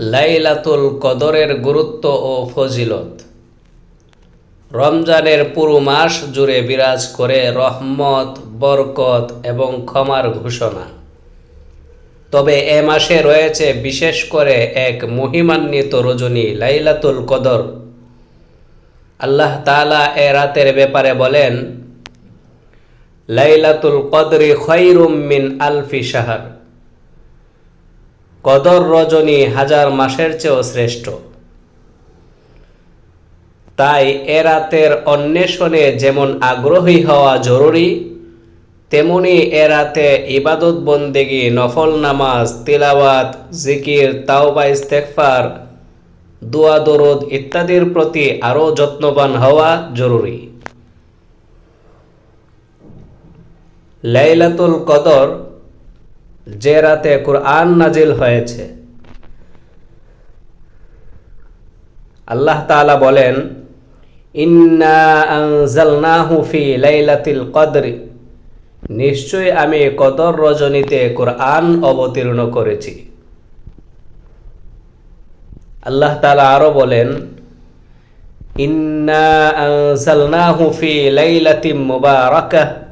লাইলাতুল কদরের গুরুত্ব ও ফজিলত। রমজানের পুরো মাস জুড়ে বিরাজ করে রহমত, বরকত এবং ক্ষমার ঘোষণা। তবে এ মাসে রয়েছে বিশেষ করে এক মহিমান্বিত রজনী লাইলাতুল কদর। আল্লাহ তাআলা এ রাতের ব্যাপারে বলেন, লাইলাতুল কদরি খৈরুম মিন আলফি শাহর। কদর রজনী হাজার মাসের চেয়েও শ্রেষ্ঠ। তাই এ রাতের অন্বেষণে যেমন আগ্রহী হওয়া জরুরি, তেমনি এ রাতে ইবাদত বন্দেগি, নফল নামাজ, তিলাওয়াত, জিকির, তাওবা ইস্তেকফার দোয়া, দরদ ইত্যাদির প্রতি আরও যত্নবান হওয়া জরুরি। লাইলাতুল কদর যে রাতে কোরআন নাজিল হয়েছে। আল্লাহ তালা বলেন নিশ্চয় আমি কদর রজনীতে কোরআন অবতীর্ণ করেছি। আল্লাহ তাআলা আরও বলেন, ইন্না ফি লাইলাতিম মুবারাকাহ।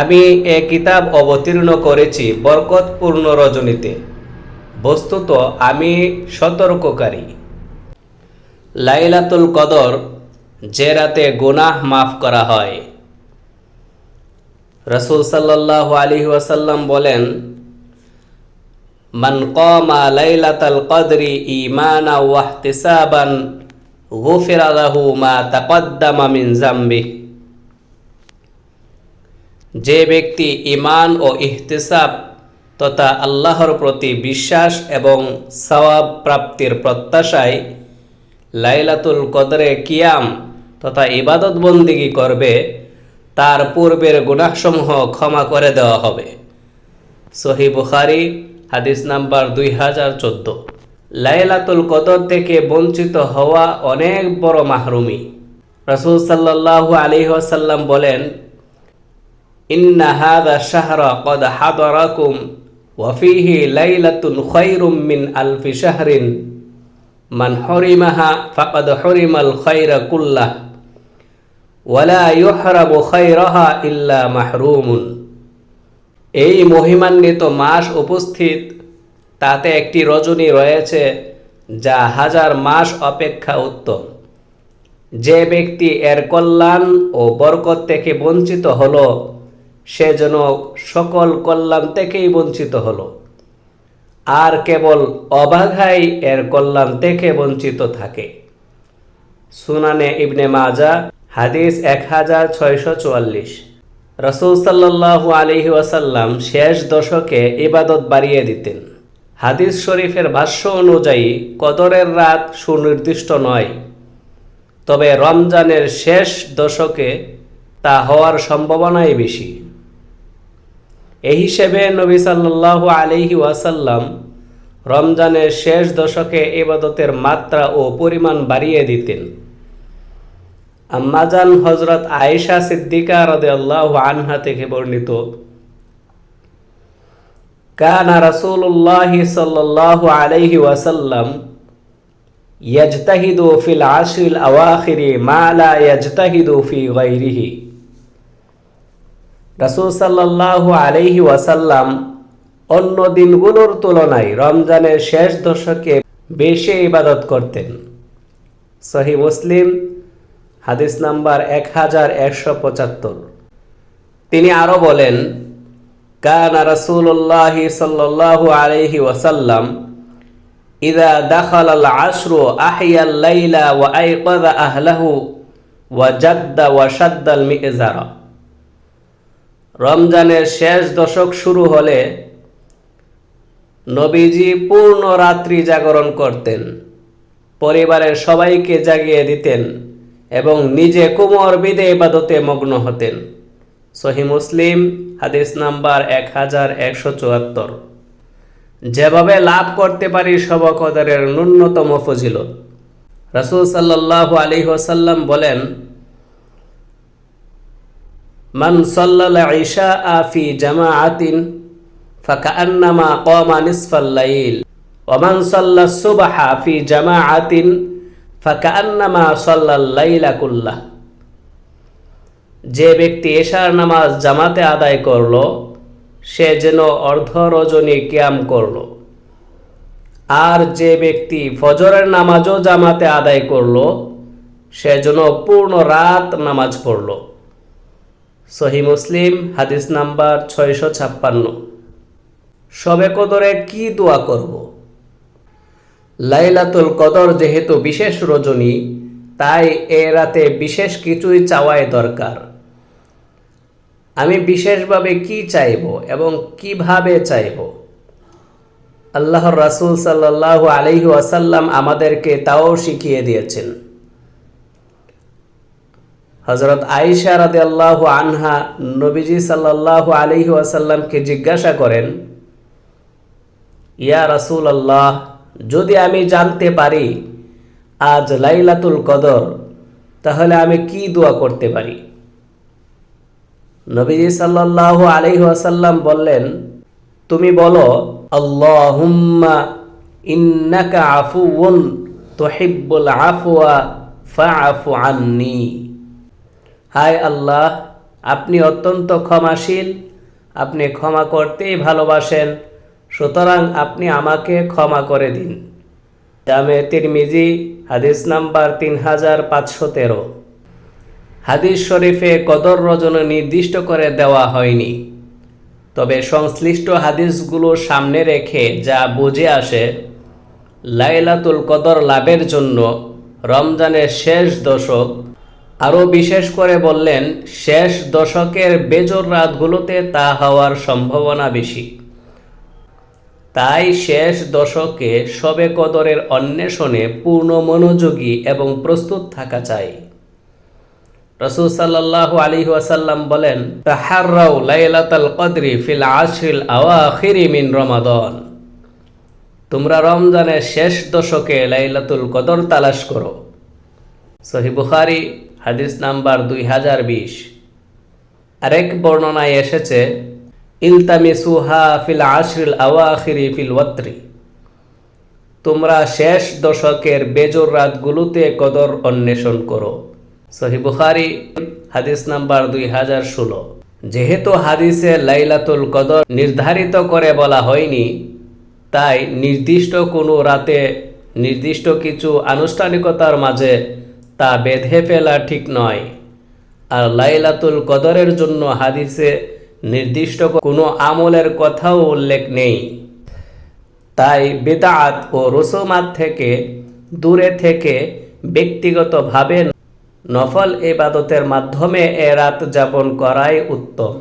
আমি এ কিতাব অবতীর্ণ করেছি বরকতপূর্ণ রজনীতে। বস্তুত আমি সতর্ককারী। লাইলাতুল কদর, যে রাতে গুনাহ মাফ করা হয়। রসুল সাল্লাহ আলী ওয়াসাল্লাম বলেন, মান কমা লাইলাতাল কদরি ইমানা ওয়াহতিসাবান জাম্বি। যে ব্যক্তি ইমান ও ইহতিসাব তথা আল্লাহর প্রতি বিশ্বাস এবং সওয়াব প্রাপ্তির প্রত্যাশায় লাইলাতুল কদরে কিয়াম তথা ইবাদত বন্দিগি করবে, তার পূর্বের গুনাহসমূহ ক্ষমা করে দেওয়া হবে। সহি বুখারি, হাদিস নাম্বার দুই হাজার চোদ্দ। লাইলাতুল কদর থেকে বঞ্চিত হওয়া অনেক বড় মাহরুমি রসুল সাল্লাহ আলী ওয়াসাল্লাম বলেন, ইন্না হাদা শাহরা কদ হাদরাকুম ওয়াফিহি লাইলাতুন খৈরুম মিন আলফি শাহরিন। মান হরিমাহা ফাকাদ হরিমাল খৈরা কুল্লাহ ওয়ালা ইউহরাবু খৈরহা ইল্লা মাহরুমুন। এই মহিমান্বিত মাস উপস্থিত তাতে একটি রজনী রয়েছে যা হাজার মাস অপেক্ষা উত্তম। যে ব্যক্তি এর কল্যাণ ও বরকত থেকে বঞ্চিত হল, সে যেন সকল কল্যাণ থেকেই বঞ্চিত হল। আর কেবল অবাঘাই এর কল্যাণ থেকে বঞ্চিত থাকে। সুনানে ইবনে মাজা, হাদিস এক হাজার ছয়শো চুয়াল্লিশ। রসুল সাল্লাহু আলহি ওয়াসাল্লাম শেষ দশকে ইবাদত বাড়িয়ে দিতেন। হাদিস শরীফের ভাষ্য অনুযায়ী, কদরের রাত সুনির্দিষ্ট নয়। তবে রমজানের শেষ দশকে তা হওয়ার সম্ভাবনাই বেশি। এই হিসেবে নবী সাল্লাহ আলিহি ওয়াসাল্লাম রমজানের শেষ দশকে এবাদতের মাত্রা ও পরিমাণ বাড়িয়ে দিতেন। আম্মাজান হজরত আয়েশা সিদ্দিকা রদে আল্লাহ আনহা থেকে বর্ণিত কানা রাসূলুল্লাহ সাল্লাল্লাহু আলাইহি ওয়াসাল্লাম ইয়াজতাহিদু ফিল আশরিল আওয়াখিরি মা লা ইয়াজতাহিদু ফি গায়রিহি। রাসূল সাল্লাল্লাহু আলাইহি ওয়াসাল্লাম অন্য দিনগুলোর তুলনায় রমজানের শেষ দশকে বেশি ইবাদত করতেন। সহি মুসলিম, হাদিস নাম্বার এক হাজার একশো পঁচাত্তর। তিনি আরও বলেন কানা রাসূলুল্লাহ সাল্লাল্লাহু আলাইহি ওয়াসাল্লাম ইদা দাখাল আল আশরু আহিয়াল লাইলা ওয়া আইকাযা আহলাহু ওয়া জাদ্দা ওয়া শাদ্দাল মিজারা। রমজানের শেষ দশক শুরু হলে নবীজি পূর্ণ রাত্রি জাগরণ করতেন, পরিবারের সবাইকে জাগিয়ে দিতেন এবং নিজে কুমর বিদে ইবাদতে মগ্ন হতেন। সহি মুসলিম, হাদিস নাম্বার এক হাজার একশো চুয়াত্তর। যেভাবে লাভ করতে পারি সব কদরের ন্যূনতম ফজিলত। রাসুল সাল্লাহ আলী ওসাল্লাম বলেন, মান সাল্লাল ঈশা ফি জামাআতিন ফাকান্নামা ক্বামা নিসফাল লাইল, ওয়া মান সাল্লা সুবহা ফি জামাআতিন ফাকান্নামা সাল্লাল লাইলা কুল্লাহ। যে ব্যক্তি এশার নামাজ জামাতে আদায় করল, সে যেন অর্ধ রজনী ক্যাম করল। আর যে ব্যক্তি ফজরের নামাজও জামাতে আদায় করল, সে যেন পূর্ণ রাত নামাজ পড়ল। সহি মুসলিম, হাদিস নাম্বার ছয়শো ছাপ্পান্ন। সবে কদরে কি দোয়া করব? লাইলাতুল কদর যেহেতু বিশেষ রজনী, তাই এ রাতে বিশেষ কিছুই চাওয়াই দরকার। আমি বিশেষভাবে কি চাইব এবং কীভাবে চাইব? আল্লাহর রাসূল সাল্লাল্লাহু আলাইহি ওয়াসাল্লাম আমাদেরকে তাও শিখিয়ে দিয়েছেন। হজরত আইসা রাদে আল্লাহ আনহা নবীজি সাল্লাহ আলহি ওয়াসাল্লামকে জিজ্ঞাসা করেন, ইয়া রাসূল আল্লাহ যদি আমি জানতে পারি আজ লাইলাতুল কদর, তাহলে আমি কি দোয়া করতে পারি? নবীজি সাল্লাল্লাহু আলাইহি আসাল্লাম বললেন, তুমি বলো, আল্লাহুম্মা ইন্নাকা আফুউন তুহিব্বুল আফওয়া, ফাআফু আন্নি। হায় আল্লাহ, আপনি অত্যন্ত ক্ষমাশীল, আপনি ক্ষমা করতেই ভালোবাসেন, সুতরাং আপনি আমাকে ক্ষমা করে দিন। জামে তিরমিজি, হাদিস নাম্বার তিন হাজার পাঁচশো তেরো। হাদিস শরীফে কদর রজনে নির্দিষ্ট করে দেওয়া হয়নি। তবে সংশ্লিষ্ট হাদিসগুলো সামনে রেখে যা বুঝে আসে, লাইলাতুল কদর লাভের জন্য রমজানের শেষ দশক আরও বিশেষ করে বললেন, শেষ দশকের বেজর রাতগুলোতে তা হওয়ার সম্ভাবনা বেশি। তাই শেষ দশকে সবে কদরের অন্বেষণে পূর্ণ মনোযোগী এবং প্রস্তুত থাকা চাই। রসুল সাল্লাহ আলী ওয়াসাল্লাম বলেন, তাহার্রাউ লাইলাতাল কদরি ফিল আশরিল আওয়াখিরি মিন রমাদন। তোমরা রমজানের শেষ দশকে লাইলাতুল কদর তালাশ করো। সহি বুখারি, হাদিস নাম্বার দুই হাজার বিশ। আরেক বর্ণনায় এসেছে, ইলতামিসুহা ফিল আশরিল আওয়াখিরি ফিল ওয়াত্রি। তোমরা শেষ দশকের বেজর রাতগুলোতে কদর অন্বেষণ করো। সহি বুখারি, হাদিস নাম্বার দুই হাজার ষোলো। যেহেতু হাদিসে লাইলাতুল কদর নির্ধারিত করে বলা হয়নি, তাই নির্দিষ্ট কোনো রাতে নির্দিষ্ট কিছু আনুষ্ঠানিকতার মাঝে তা বেঁধে ফেলা ঠিক নয়। আর লাইলাতুল কদরের জন্য হাদিসে নির্দিষ্ট কোনো আমলের কথাও উল্লেখ নেই। তাই বেদাত ও রসুমাত থেকে দূরে থেকে ব্যক্তিগতভাবে নফল ইবাদতের মাধ্যমে এ রাত যাপন করাই উত্তম।